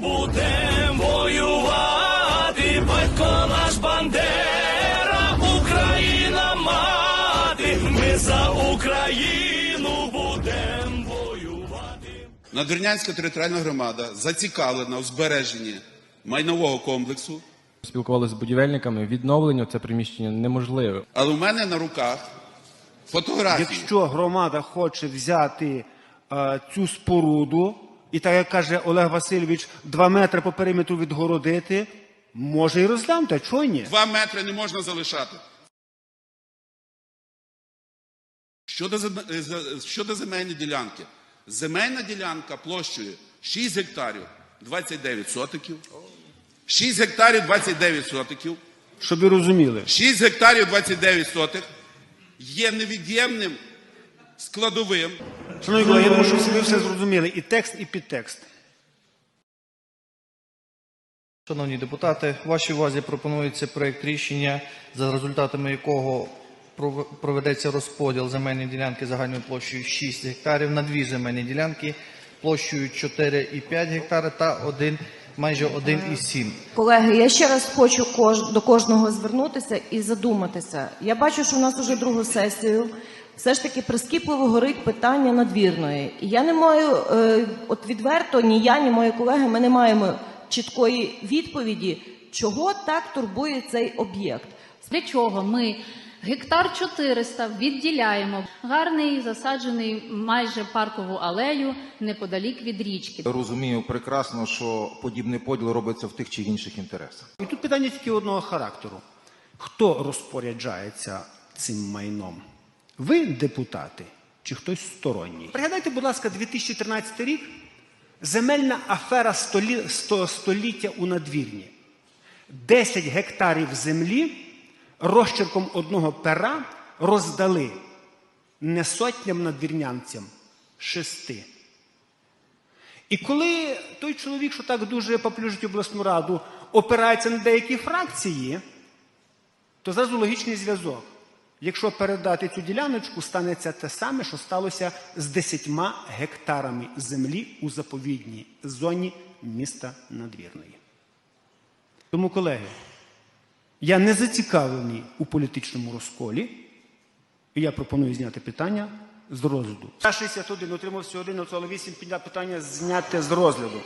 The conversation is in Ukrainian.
будем воювати, батько наш Бандера, Україна мати, ми за Україну будем воювати. Надвірнянська територіальна громада зацікавлена у збереженні майнового комплексу, Спілкувалися з будівельниками. Відновлення це приміщення неможливе. але у мене на руках фотографії. Якщо громада хоче взяти е, цю споруду, і так як каже Олег Васильович, два метри по периметру відгородити, може і розглянути, чого ні? Два метри не можна залишати. Щодо, е, щодо земельної ділянки. Земельна ділянка площею 6 гектарів 29 сотиків. 6 гектарів 29 сотиків. Щоб ви розуміли. 6 гектарів 29 сотих є невід'ємним складовим Шановні колеги, я думаю, що всі ви все зрозуміли. І текст, і підтекст. Шановні депутати, вашій увазі пропонується проект рішення, за результатами якого проведеться розподіл земельної ділянки загальною площею 6 гектарів на дві земельні ділянки площею 4,5 гектари та 1, майже 1,7. Колеги, я ще раз хочу кож- до кожного звернутися і задуматися. Я бачу, що в нас уже другу сесію. Все ж таки прискіпливо горить питання надвірної. І я не маю, е, от відверто, ні я, ні мої колеги, ми не маємо чіткої відповіді, чого так турбує цей об'єкт. Для чого ми гектар 400 відділяємо гарний засаджений майже паркову алею неподалік від річки. Розумію прекрасно, що подібний поділ робиться в тих чи інших інтересах. І тут питання тільки одного характеру. Хто розпоряджається цим майном? Ви, депутати, чи хтось сторонній? Пригадайте, будь ласка, 2013 рік. Земельна афера столі... сто- століття у надвірні. 10 гектарів землі розчерком одного пера роздали не сотням надвірнянцям, шести. І коли той чоловік, що так дуже поплюжить обласну раду, опирається на деякі фракції, то зразу логічний зв'язок. Якщо передати цю діляночку, станеться те саме, що сталося з 10 гектарами землі у заповідній зоні міста Надвірної. Тому, колеги, я не зацікавлений у політичному розколі, і я пропоную зняти питання з розгляду. 61 отримався один, але 8 питання зняти з розгляду.